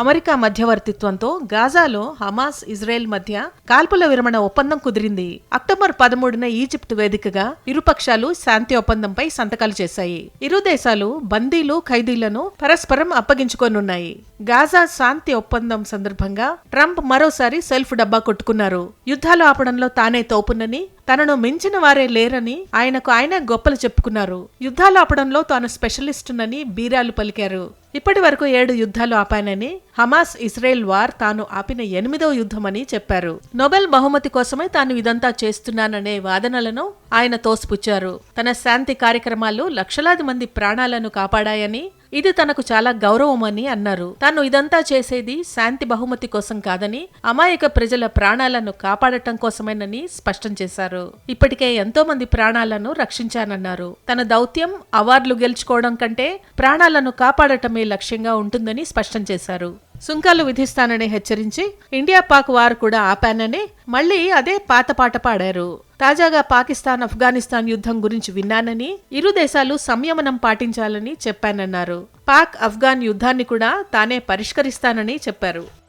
America మధ్యవర్తిత్వంతో గాజాలో Hamas Israel మధ్య కాల్పుల విరమణ ఒప్పందం కుదిరింది. అక్టోబర్ పదమూడున ఈజిప్ట్ వేదికగా ఇరుపక్షాలు శాంతి ఒప్పందంపై సంతకాలు చేశాయి. ఇరు దేశాలు బందీలు ఖైదీలను పరస్పరం అప్పగించుకోనున్నాయి. గాజా శాంతి ఒప్పందం సందర్భంగా ట్రంప్ మరోసారి సెల్ఫ్ డబ్బా కొట్టుకున్నారు. యుద్ధాలు ఆపడంలో తానే తోపునని తనను మించిన వారే లేరని ఆయనకు ఆయన గొప్పలు చెప్పుకున్నారు. యుద్ధాలు ఆపడంలో తాను స్పెషలిస్టునని బీరాలు పలికారు. ఇప్పటి వరకు ఏడు యుద్ధాలు ఆపానని హమాస్ ఇస్రాయెల్ వార్ తాను ఆపిన ఎనిమిదవ యుద్ధమని చెప్పారు. నోబెల్ బహుమతి కోసమే తాను ఇదంతా చేస్తున్నాననే వాదనలను ఆయన తోసిపుచ్చారు. తన శాంతి కార్యక్రమాలు లక్షలాది మంది ప్రాణాలను కాపాడాయని ఇది తనకు చాలా గౌరవమని అన్నారు. తాను ఇదంతా చేసేది శాంతి బహుమతి కోసం కాదని అమాయక ప్రజల ప్రాణాలను కాపాడటం కోసమేనని స్పష్టం చేశారు. ఇప్పటికే ఎంతో మంది ప్రాణాలను రక్షించానన్నారు. తన దౌత్యం అవార్డులు గెలుచుకోవడం కంటే ప్రాణాలను కాపాడటమే లక్ష్యంగా ఉంటుందని స్పష్టం చేశారు. సుంకాలు విధిస్తానని హెచ్చరించి ఇండియా పాక్ వార్ కూడా ఆపానని మళ్ళీ అదే పాత పాట పాడారు. తాజాగా పాకిస్తాన్ ఆఫ్ఘనిస్తాన్ యుద్ధం గురించి విన్నానని ఇరు దేశాలు సంయమనం పాటించాలని చెప్పానన్నారు. పాక్ ఆఫ్ఘాన్ యుద్ధాన్ని కూడా తానే పరిష్కరిస్తానని చెప్పారు.